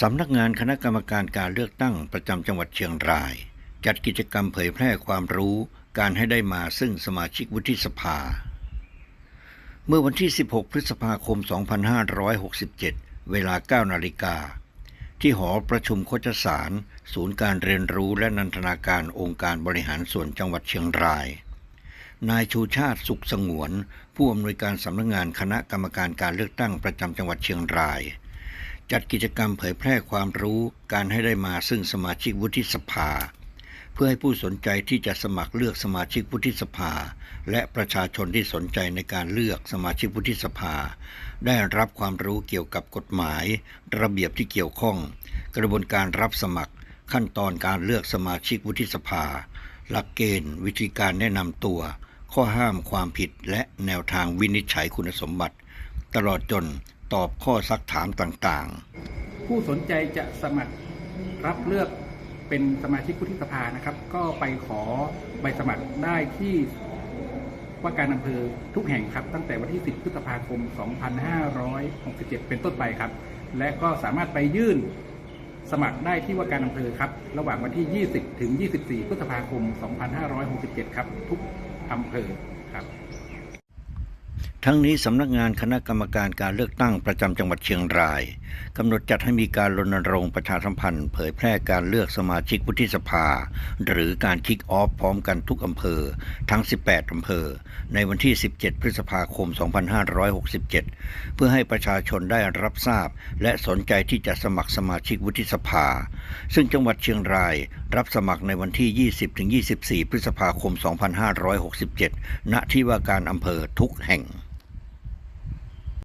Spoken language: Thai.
สำนักงานคณะกรรมการการเลือกตั้งประจำจังหวัดเชียงราย จัดกิจกรรมเผยแพร่ความรู้การให้ได้มาซึ่งสมาชิกวุฒิสภา เมื่อวันที่ 16 พฤษภาคม 2567 เวลา 9 นาฬิกา ที่หอประชุมโคจสาร ศูนย์การเรียนรู้และนันทนาการองค์การบริหารส่วนจังหวัดเชียงราย นายชูชาติสุขสงวน ผู้อำนวยการสำนักงานคณะกรรมการการเลือกตั้งประจำจังหวัดเชียงราย จัดกิจกรรมเผยแพร่ความรู้การให้ได้มาซึ่งสมาชิกวุฒิสภา เพื่อให้ผู้สนใจที่จะสมัครเลือกสมาชิกวุฒิสภา และประชาชนที่สนใจในการเลือกสมาชิกวุฒิสภา ได้รับความรู้เกี่ยวกับกฎหมาย ระเบียบที่เกี่ยวข้อง กระบวนการรับสมัคร ขั้นตอนการเลือกสมาชิกวุฒิสภา หลักเกณฑ์ วิธีการแนะนำตัว ข้อห้ามความผิดและแนวทางวินิจฉัยคุณสมบัติ ตลอดจน ตอบข้อซักถามต่างๆ ผู้สนใจจะสมัครรับเลือกเป็นสมาชิกวุฒิสภานะครับ ก็ไปขอใบสมัครได้ที่ว่าการอำเภอทุกแห่งครับ ตั้งแต่วันที่ 10 พฤษภาคม 2567 เป็นต้นไปครับ และก็สามารถไปยื่นสมัครได้ที่ว่าการอำเภอครับ ระหว่างวันที่ 20 ถึง 24 พฤษภาคม 2567 ครับ ทุกอำเภอครับ ทั้งนี้สำนักงานคณะกรรมการการเลือกตั้งประจำจังหวัดเชียงรายกำหนดจัดให้มีการรณรงค์ประชาสัมพันธ์ เผยแพร่การเลือกสมาชิกวุฒิสภา หรือการคิกออฟพร้อมกันทุกอำเภอ ทั้ง 18 อำเภอ ในวันที่ 17 พฤษภาคม 2567 เพื่อให้ประชาชนได้รับทราบ และสนใจที่จะสมัครสมาชิกวุฒิสภา ซึ่งจังหวัดเชียงรายรับสมัครในวันที่ 20-24 พฤษภาคม 2567 ณ ที่ว่าการอำเภอทุกแห่ง